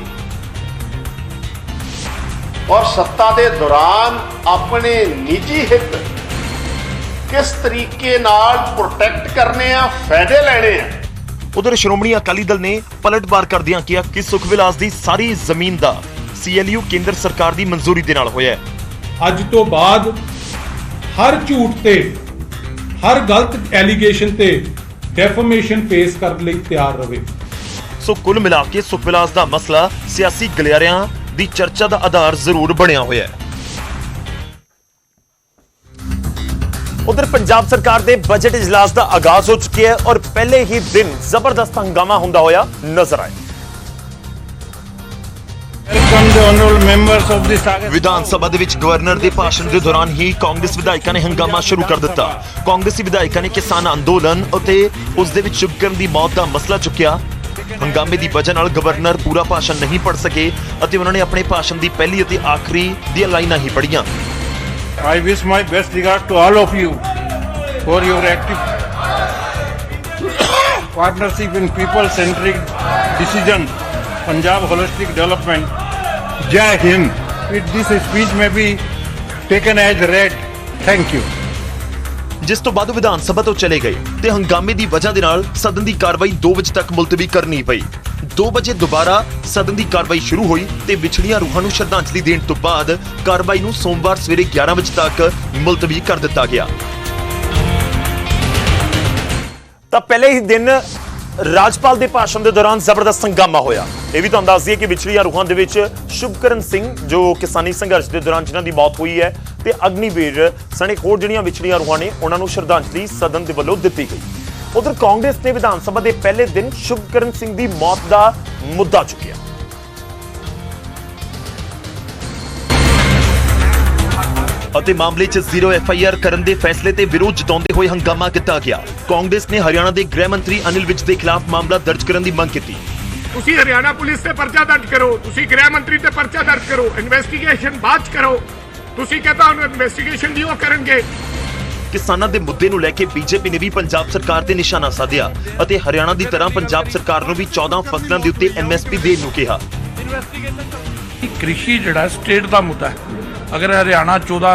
ਔਰ ਸੱਤਾ ਦੇ ਦੌਰਾਨ ਆਪਣੇ ਨਿੱਜੀ ਹਿੱਤ ਕਿਸ ਤਰੀਕੇ ਨਾਲ ਪ੍ਰੋਟੈਕਟ ਕਰਨੇ ਆ ਫਾਇਦੇ ਲੈਣੇ ਆ। ਉਧਰ ਸ਼੍ਰੋਮਣੀ ਅਕਾਲੀ ਦਲ ਨੇ ਪਲਟਵਾਰ ਕਰਦਿਆਂ ਕਿਹਾ ਕਿ ਸੁਖਵਿਲਾਸ ਦੀ ਸਾਰੀ ਜ਼ਮੀਨ ਦਾ ਸੀਐਲਯੂ ਕੇਂਦਰ ਸਰਕਾਰ ਦੀ ਮਨਜ਼ੂਰੀ ਦੇ ਨਾਲ ਹੋਇਆ ਹੈ। ਅੱਜ ਤੋਂ ਬਾਅਦ ਹਰ ਝੂਠ ਤੇ ਹਰ ਗਲਤ ਐਲੀਗੇਸ਼ਨ ਤੇ ਡੈਫਰਮੇਸ਼ਨ ਫੇਸ ਕਰਨ ਲਈ ਤਿਆਰ ਰਵੇ। ਸੋ ਕੁੱਲ ਮਿਲਾ ਕੇ ਸੁਖਵਿਲਾਸ ਦਾ ਮਸਲਾ ਸਿਆਸੀ ਗਲਿਆਰਿਆਂ ਦੀ ਚਰਚਾ ਦਾ ਆਧਾਰ ਜ਼ਰੂਰ ਬਣਿਆ ਹੋਇਆ ਹੈ। ਉਧਰ ਪੰਜਾਬ ਸਰਕਾਰ ਦੇ ਬਜਟ ਇਜਲਾਸ ਦਾ ਆਗਾਜ਼ ਹੋ ਚੁੱਕਿਆ ਹੈ ਔਰ ਪਹਿਲੇ ਹੀ ਦਿਨ ਜ਼ਬਰਦਸਤ ਹੰਗਾਮਾ ਹੁੰਦਾ ਹੋਇਆ ਨਜ਼ਰ ਆਇਆ। ਵਿਧਾਨ ਸਭਾ ਦੇ ਵਿੱਚ ਗਵਰਨਰ ਦੇ ਭਾਸ਼ਣ ਦੇ ਦੌਰਾਨ ਹੀ ਕਾਂਗਰਸ ਵਿਧਾਇਕਾਂ ਨੇ ਹੰਗਾਮਾ ਸ਼ੁਰੂ ਕਰ ਦਿੱਤਾ। ਕਾਂਗਰਸੀ ਵਿਧਾਇਕਾਂ ਨੇ ਕਿਸਾਨ ਅੰਦੋਲਨ ਅਤੇ ਉਸ ਦੇ ਵਿੱਚ ਸ਼ੁਭਕਰਨ ਦੀ ਮੌਤ ਦਾ ਮਸਲਾ ਚੁੱਕਿਆ। ਹੰਗਾਮੇ ਦੀ ਵਜ੍ਹਾ ਨਾਲ ਗਵਰਨਰ ਪੂਰਾ ਭਾਸ਼ਣ ਨਹੀਂ ਪੜ੍ਹ ਸਕੇ ਅਤੇ ਉਹਨਾਂ ਨੇ ਆਪਣੇ ਭਾਸ਼ਣ ਦੀ ਪਹਿਲੀ ਅਤੇ ਆਖਰੀ ਦੀਆਂ ਲਾਈਨਾਂ ਹੀ ਪੜ੍ਹੀਆਂ। I wish my best regard to all of you for your active partnership in people-centric decision, Punjab holistic development. Jai Hind. This speech may be taken as read. Thank you. ਜਿਸ ਤੋਂ ਬਾਅਦ ਵਿਧਾਨ ਸਭਾ ਤੋਂ ਚਲੇ ਗਏ ਤੇ ਹੰਗਾਮੇ ਦੀ ਵਜ੍ਹਾ ਦੇ ਨਾਲ ਸਦਨ ਦੀ ਕਾਰਵਾਈ 2 ਵਜੇ ਤੱਕ ਮੁਲਤਵੀ ਕਰਨੀ ਪਈ 2 ਵਜੇ ਦੁਬਾਰਾ ਸਦਨ ਦੀ ਕਾਰਵਾਈ ਸ਼ੁਰੂ ਹੋਈ ਤੇ ਵਿਛੜੀਆਂ ਰੂਹਾਂ ਨੂੰ ਸ਼ਰਧਾਂਜਲੀ ਦੇਣ ਤੋਂ ਬਾਅਦ ਕਾਰਵਾਈ ਨੂੰ ਸੋਮਵਾਰ ਸਵੇਰੇ 11 ਵਜੇ ਤੱਕ ਮੁਲਤਵੀ ਕਰ ਦਿੱਤਾ ਗਿਆ ਤਾਂ ਪਹਿਲੇ ਹੀ ਦਿਨ ਰਾਜਪਾਲ ਦੇ ਭਾਸ਼ਣ ਦੇ ਦੌਰਾਨ ਜ਼ਬਰਦਸਤ ਹੰਗਾਮਾ ਹੋਇਆ। ਇਹ ਵੀ ਤੁਹਾਨੂੰ ਦੱਸ ਦਈਏ ਕਿ ਵਿਛੜੀਆਂ ਰੂਹਾਂ ਦੇ ਵਿੱਚ ਸ਼ੁਭਕਰਨ ਸਿੰਘ, ਜੋ ਕਿਸਾਨੀ ਸੰਘਰਸ਼ ਦੇ ਦੌਰਾਨ ਜਿਨ੍ਹਾਂ ਦੀ ਮੌਤ ਹੋਈ ਹੈ ਤੇ ਅਗਨੀਵੀਰ ਸਣੇ ਹੋਰ ਜਿਹੜੀਆਂ ਵਿਛੜੀਆਂ ਰੂਹਾਂ ਨੇ, ਉਹਨਾਂ ਨੂੰ ਸ਼ਰਧਾਂਜਲੀ ਸਦਨ ਦੇ ਵੱਲੋਂ ਦਿੱਤੀ ਗਈ। ਉਧਰ ਕਾਂਗਰਸ ਨੇ ਵਿਧਾਨ ਸਭਾ ਦੇ ਪਹਿਲੇ ਦਿਨ ਸ਼ੁਭਕਰਨ ਸਿੰਘ ਦੀ ਮੌਤ ਦਾ ਮੁੱਦਾ ਚੁੱਕਿਆ। ਅਤੇ ਮਾਮਲੇ 'ਚ ਜ਼ੀਰੋ ਐਫ ਆਈ ਆਰ ਕਰਨ ਦੇ ਫੈਸਲੇ ਤੇ ਵਿਰੋਧ ਜਤਾਉਂਦੇ ਹੋਏ ਹੰਗਾਮਾ ਕੀਤਾ ਗਿਆ। ਕਾਂਗਰਸ ਨੇ ਹਰਿਆਣਾ ਦੇ ਗ੍ਰਹਿ ਮੰਤਰੀ ਅਨਿਲ ਵਿਜ ਦੇ ਖਿਲਾਫ ਮਾਮਲਾ ਦਰਜ ਕਰਨ ਦੀ ਮੰਗ ਕੀਤੀ। ਤੁਸੀਂ ਹਰਿਆਣਾ ਪੁਲਿਸ ਤੇ ਪਰਚਾ ਦਰਜ ਕਰੋ ਤੁਸੀਂ ਗ੍ਰਹਿ ਮੰਤਰੀ ਤੇ ਪਰਚਾ ਦਰਜ ਕਰੋ ਇਨਵੈਸਟੀਗੇਸ਼ਨ ਬਾਅਦ 'ਚ ਕਰੋ। ਤੁਸੀਂ ਕਹਤਾ ਹੁਣ ਇਨਵੈਸਟੀਗੇਸ਼ਨ ਨਹੀਂ ਉਹ ਕਰਨਗੇ। ਕਿਸਾਨਾਂ ਦੇ ਮੁੱਦੇ ਨੂੰ ਲੈ ਕੇ ਬੀਜੇਪੀ ਨੇ ਵੀ ਪੰਜਾਬ ਸਰਕਾਰ ਤੇ ਨਿਸ਼ਾਨਾ ਸਾਧਿਆ ਅਤੇ ਹਰਿਆਣਾ ਦੀ ਤਰ੍ਹਾਂ ਪੰਜਾਬ ਸਰਕਾਰ ਨੂੰ ਵੀ 14 ਫਸਲਾਂ ਦੇ ਉੱਤੇ ਐਮਐਸਪੀ ਦੇਣ ਨੂੰ ਕਿਹਾ। ਕ੍ਰਿਸ਼ੀ ਜਿਹੜਾ ਸਟੇਟ ਦਾ ਮੁੱਦਾ ਹੈ। ਅਗਰ ਹਰਿਆਣਾ 14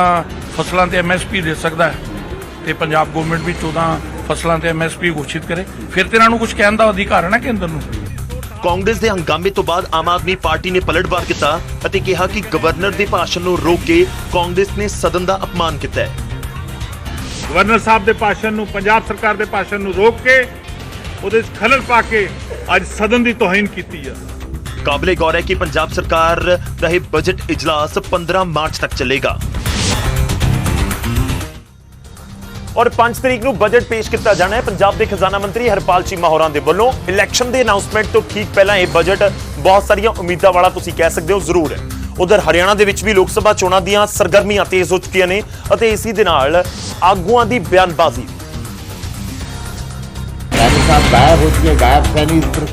ਫਸਲਾਂ ਤੇ ਐਮਐਸਪੀ ਦੇ ਸਕਦਾ ਹੈ ਤੇ ਪੰਜਾਬ ਗਵਰਨਮੈਂਟ ਵੀ 14 ਫਸਲਾਂ ਤੇ ਐਮਐਸਪੀ ਘੋਸ਼ਿਤ ਕਰੇ ਫਿਰ ਤੇ ਇਹਨਾਂ ਨੂੰ ਕੁਝ ਕਹਿਣ ਦਾ ਅਧਿਕਾਰ ਹੈ ਨਾ ਕੇਂਦਰ ਨੂੰ? ਕਾਂਗਰਸ ਦੇ ਹੰਗਾਮੇ ਤੋਂ ਬਾਅਦ ਆਮ ਆਦਮੀ ਪਾਰਟੀ ਨੇ ਪਲਟਵਾਰ ਕੀਤਾ ਅਤੇ ਕਿਹਾ ਕਿ ਗਵਰਨਰ ਦੇ ਭਾਸ਼ਣ ਨੂੰ ਰੋਕ ਕੇ ਕਾਂਗਰਸ ਨੇ ਸਦਨ ਦਾ ਅਪਮਾਨ ਕੀਤਾ ਹੈ। ਗਵਰਨਰ ਸਾਹਿਬ ਦੇ ਭਾਸ਼ਣ ਨੂੰ ਪੰਜਾਬ ਸਰਕਾਰ ਦੇ ਭਾਸ਼ਣ ਨੂੰ ਰੋਕ ਕੇ ਉਹਦੇ 'ਚ ਖਲਲ ਪਾ ਕੇ ਅੱਜ ਸਦਨ ਦੀ ਤੋਹੀਨ ਕੀਤੀ ਆ। ਕਾਬਲੇ ਗੌਰ ਹੈ ਕਿ ਪੰਜਾਬ ਸਰਕਾਰ ਦਾ ਇਹ ਬਜਟ ਇਜਲਾਸ 15 ਮਾਰਚ ਤੱਕ ਚੱਲੇਗਾ। ਔਰ 5 ਤਰੀਕ ਨੂੰ ਬਜਟ ਪੇਸ਼ ਕੀਤਾ ਜਾਣਾ ਹੈ। ਪੰਜਾਬ ਦੇ ਖਜ਼ਾਨਾ ਮੰਤਰੀ ਹਰਪਾਲ ਚੀਮਾ ਹੋਰਾਂ ਦੇ ਵੱਲੋਂ ਇਲੈਕਸ਼ਨ ਦੇ ਅਨਾਉਂਸਮੈਂਟ ਤੋਂ ਠੀਕ ਪਹਿਲਾਂ ਇਹ ਬਜਟ ਬਹੁਤ ਸਾਰੀਆਂ ਉਮੀਦਾਂ ਵਾਲਾ ਤੁਸੀਂ ਕਹਿ ਸਕਦੇ ਹੋ ਜ਼ਰੂਰ। ਹੈ ਉਧਰ ਹਰਿਆਣਾ ਦੇ ਵਿੱਚ ਵੀ ਲੋਕ ਸਭਾ ਚੋਣਾਂ ਦੀਆਂ ਸਰਗਰਮੀਆਂ ਤੇਜ਼ ਹੋ ਚੁੱਕੀਆਂ ਨੇ ਅਤੇ ਇਸੇ ਦੇ ਨਾਲ ਆਗੂਆਂ ਦੀ ਬਿਆਨਬਾਜ਼ੀ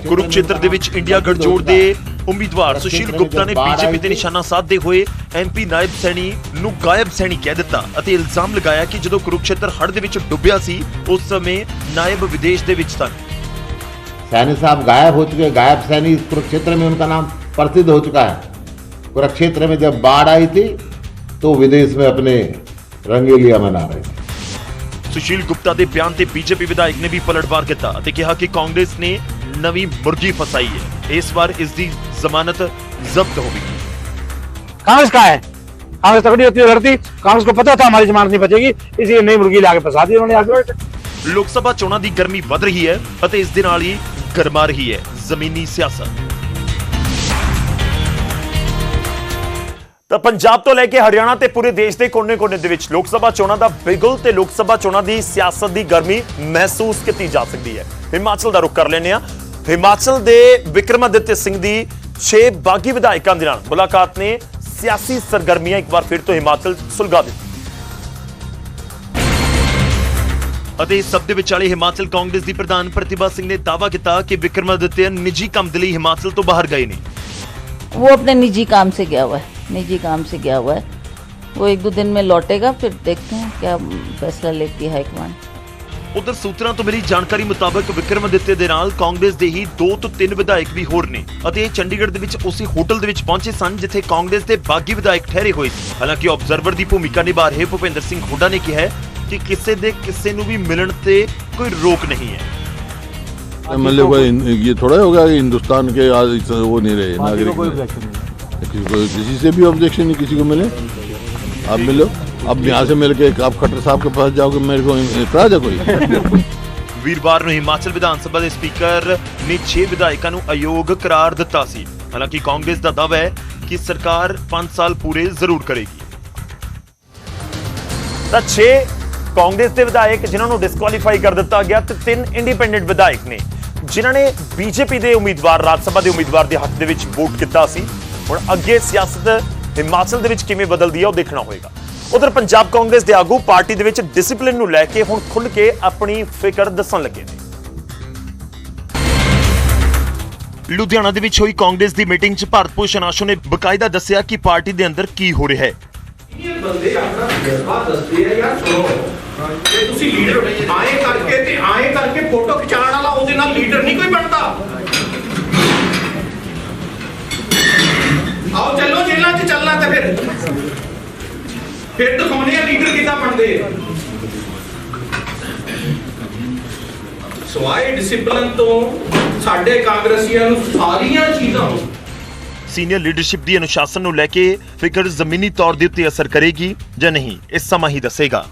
ਕੁਰੂਕਸ਼ੇਤਰ ਦੇ ਵਿੱਚ ਇੰਡੀਆ ਗਠਜੋੜ ਦੇ ਉਮੀਦਵਾਰ ਸੁਸ਼ੀਲ ਗੁਪਤਾ ਨੇ ਬੀਜੇਪੀ ਤੇ ਨਿਸ਼ਾਨਾ ਸਾਧਦੇ ਹੋਏ ਐਮਪੀ ਨਾਇਬ ਸੈਣੀ ਨੂੰ ਗਾਇਬ ਸੈਣੀ ਕਹਿ ਦਿੱਤਾ ਅਤੇ ਇਲਜ਼ਾਮ ਲਗਾਇਆ ਕਿ ਜਦੋਂ ਕੁਰੂਕਸ਼ੇਤਰ ਹੜ੍ਹ ਦੇ ਵਿੱਚ ਡੁੱਬਿਆ ਸੀ ਉਸ ਸਮੇਂ ਨਾਇਬ ਵਿਦੇਸ਼ ਦੇ ਵਿੱਚ ਸਨ सैनी साहब गायब हो चुके गायब सैनी इस कुरुक्षेत्र में उनका नाम प्रसिद्ध हो चुका है कुरुक्षेत्र में जब बाढ़ आई थी तो विदेश में अपने रंगेलिया मना रहे थे ਸੁਸ਼ੀਲ ਗੁਪਤਾ ਦੇ ਬਿਆਨ ਤੇ ਬੀਜੇਪੀ ਵਿਧਾਇਕ ਨੇ ਵੀ ਪਲਟਵਾਰ ਕੀਤਾ ਅਤੇ ਕਿਹਾ ਕਿ ਕਾਂਗਰਸ ਨੇ ਨਵੀਂ ਮੁਰਗੀ ਫਸਾਈ ਹੈ ਇਸ ਵਾਰ ਇਸ ਦੀ ਜ਼ਮਾਨਤ ਜ਼ਬਤ ਹੋਵੇਗੀ कांग्रेस का है कांग्रेस तकड़ी होती है लड़ती कांग्रेस को पता था हमारी जमानत नहीं बचेगी इसलिए नई मुर्गी लाके फंसा दी उन्होंने आगे ਲੋਕ ਸਭਾ ਚੋਣਾਂ ਦੀ ਗਰਮੀ ਵੱਧ ਰਹੀ ਹੈ ਅਤੇ ਇਸ ਦੇ ਨਾਲ ਹੀ ਗਰਮਾ ਰਹੀ ਹੈ ਜ਼ਮੀਨੀ ਸਿਆਸਤ ਤਾਂ ਪੰਜਾਬ ਤੋਂ ਲੈ ਕੇ ਹਰਿਆਣਾ ਤੇ ਪੂਰੇ ਦੇਸ਼ ਦੇ ਕੋਨੇ-ਕੋਨੇ ਦੇ ਵਿੱਚ ਲੋਕ ਸਭਾ ਚੋਣਾਂ ਦਾ ਬਿਗਲ ਤੇ ਲੋਕ ਸਭਾ ਚੋਣਾਂ ਦੀ ਸਿਆਸਤ ਦੀ ਗਰਮੀ ਮਹਿਸੂਸ ਕੀਤੀ ਜਾ ਸਕਦੀ ਹੈ। ਹਿਮਾਚਲ ਦਾ ਰੁਕ ਕਰ ਲੈਨੇ ਆ ਹਿਮਾਚਲ ਦੇ ਵਿਕਰਮਾਦਿੱਤ ਸਿੰਘ ਦੀ 6 ਬਾਗੀ ਵਿਧਾਇਕਾਂ ਦੇ ਨਾਲ ਮੁਲਾਕਾਤ ਨੇ ਸਿਆਸੀ ਸਰਗਰਮੀਆਂ ਇੱਕ ਵਾਰ ਫਿਰ ਤੋਂ ਹਿਮਾਚਲ ਸੁਲਗਾ ਦਿੱਤੀ। ਅਤੇ ਇਸ ਸਭ ਦੇ ਵਿਚਾਲੇ ਹਿਮਾਚਲ ਕਾਂਗਰਸ ਦੀ ਪ੍ਰਧਾਨ ਪ੍ਰਤਿਭਾ ਸਿੰਘ ਨੇ ਦਾਅਵਾ ਕੀਤਾ ਕਿ ਵਿਕਰਮਾਦਿੱਤ ਨਿੱਜੀ ਕੰਮ ਦੇ ਲਈ ਹਿਮਾਚਲ ਤੋਂ ਬਾਹਰ ਗਏ ਨੇ। ਉਹ ਆਪਣੇ ਨਿੱਜੀ ਕੰਮ ਸੇ ਗਿਆ ਹੋਇਆ। ਹੈ निजी काम से गया हुआ है वो एक दो दिन में लौटेगा फिर देखते हैं क्या फैसला लेती है हाईकमान ਉਧਰ ਸੂਤਰਾਂ ਤੋਂ ਮਿਲੀ ਜਾਣਕਾਰੀ ਮੁਤਾਬਕ ਵਿਕਰਮਾਦਿੱਤੇ ਦੇ ਨਾਲ ਕਾਂਗਰਸ ਦੇ ਹੀ 2 ਤੋਂ 3 ਵਿਧਾਇਕ ਵੀ ਹੋਰ ਨੇ ਅਤੇ ਇਹ ਚੰਡੀਗੜ੍ਹ ਦੇ ਵਿੱਚ ਉਸੇ ਹੋਟਲ ਦੇ ਵਿੱਚ ਪਹੁੰਚੇ ਸਨ ਜਿੱਥੇ ਕਾਂਗਰਸ ਦੇ ਬਾਗੀ ਵਿਧਾਇਕ ਠਹਿਰੇ ਹੋਏ ਸੀ ਹਾਲਾਂਕਿ ਆਬਜ਼ਰਵਰ ਦੀ ਭੂਮਿਕਾ ਨਿਭਾ ਰਹੇ ਭੁਪਿੰਦਰ ਸਿੰਘ ਹੁੱਡਾ ਨੇ ਕਿਹਾ ਹੈ ਕਿ ਕਿਸੇ ਦੇ ਕਿਸੇ ਨੂੰ ਵੀ ਮਿਲਣ ਤੇ ਕੋਈ ਰੋਕ ਨਹੀਂ ਹੈ एमएलए को ये थोड़ा होगा कि हिंदुस्तान के आज इस- वो नहीं रहे नागरिक किसी को किसी से भी ऑब्जेक्शन नहीं किसी को मिले आप मिलो अब यहाँ से मिल के आप खट्टर साहब के पास जाओगे मेरे को इतराज है कोई ਵੀਰਵਾਰ ਨੂੰ ਹਿਮਾਚਲ ਵਿਧਾਨ ਸਭਾ ਦੇ ਸਪੀਕਰ ਨੇ 6 ਵਿਧਾਇਕਾਂ ਨੂੰ ਅਯੋਗ ਕਰਾਰ ਦਿੱਤਾ ਸੀ ਹਾਲਾਂਕਿ ਕਾਂਗਰਸ ਦਾ ਦਾਅਵਾ ਹੈ ਕਿ ਸਰਕਾਰ 5 ਸਾਲ ਪੂਰੇ ਜ਼ਰੂਰ ਕਰੇਗੀ ਤਾਂ 6 ਕਾਂਗਰਸ ਦੇ ਵਿਧਾਇਕ ਜਿਨ੍ਹਾਂ ਨੂੰ ਡਿਸਕੁਆਲੀਫਾਈ ਕਰ ਦਿੱਤਾ ਗਿਆ ਤੇ ਤਿੰਨ ਇੰਡੀਪੈਂਡੈਂਟ ਵਿਧਾਇਕ ਨੇ ਜਿਨ੍ਹਾਂ ਨੇ ਬੀਜੇਪੀ ਦੇ ਉਮੀਦਵਾਰ ਰਾਜ ਸਭਾ ਦੇ ਉਮੀਦਵਾਰ ਦੇ ਹੱਕ ਦੇ ਵਿੱਚ ਵੋਟ ਕੀਤਾ ਸੀ ਹੁਣ ਅੱਗੇ ਸਿਆਸਤ ਹਿਮਾਚਲ ਦੇ ਵਿੱਚ ਕਿਵੇਂ ਬਦਲਦੀ ਹੈ ਉਹ ਦੇਖਣਾ ਹੋਏਗਾ। ਉਧਰ ਪੰਜਾਬ ਕਾਂਗਰਸ ਦੇ ਆਗੂ ਪਾਰਟੀ ਦੇ ਵਿੱਚ ਡਿਸਪਲਿਨ ਨੂੰ ਲੈ ਕੇ ਹੁਣ ਖੁੱਲ੍ਹ ਕੇ ਆਪਣੀ ਫਿਕਰ ਦੱਸਣ ਲੱਗੇ ਨੇ। ਲੁਧਿਆਣਾ ਦੇ ਵਿੱਚ ਹੋਈ ਕਾਂਗਰਸ ਦੀ ਮੀਟਿੰਗ 'ਚ ਭਾਰਤ ਭੂਸ਼ਣ ਆਸ਼ੂ ਨੇ ਬਕਾਇਦਾ ਦੱਸਿਆ ਕਿ ਪਾਰਟੀ ਦੇ ਅੰਦਰ ਕੀ ਹੋ ਰਿਹਾ ਹੈ। ਬੰਦੇ ਆਪਣਾ ਜਜ਼ਬਾ ਦੱਸਦੇ ਆ ਯਾਰ ਸੁਣੋ। ਤੇ ਤੁਸੀਂ ਲੀਡਰ ਆਏ ਕਰਕੇ ਤੇ ਆਏ ਕਰਕੇ ਫੋਟੋ ਖਿਚਾਉਣ ਵਾਲਾ ਉਹਦੇ ਨਾਲ ਲੀਡਰ ਨਹੀਂ ਕੋਈ ਬਣਦਾ। ਆਓ ਚੱਲੋ ਜੇਲਾਂ 'ਚ ਚੱਲਣਾ ਤੇ ਫਿਰ। ਫਿਰ ਦਿਖਾਉਣੇ ਆ ਲੀਡਰ ਕਿੱਦਾਂ ਬਣਦੇ। ਸਵਾਏ ਡਿਸਪਲਿਨ ਤੋਂ ਸਾਡੇ ਕਾਂਗਰਸੀਆਂ ਨੂੰ ਸਾਰੀਆਂ ਚੀਜ਼ਾਂ ਸੀਨੀਅਰ ਲੀਡਰਸ਼ਿਪ ਦੀ ਅਨੁਸ਼ਾਸਨ ਨੂੰ ਲੈ ਕੇ ਫਿਕਰ ਜ਼ਮੀਨੀ ਤੌਰ ਦੇ ਉੱਤੇ ਅਸਰ ਕਰੇਗੀ ਜਾਂ ਨਹੀਂ ਇਹ ਸਮਾਂ ਹੀ ਦੱਸੇਗਾ।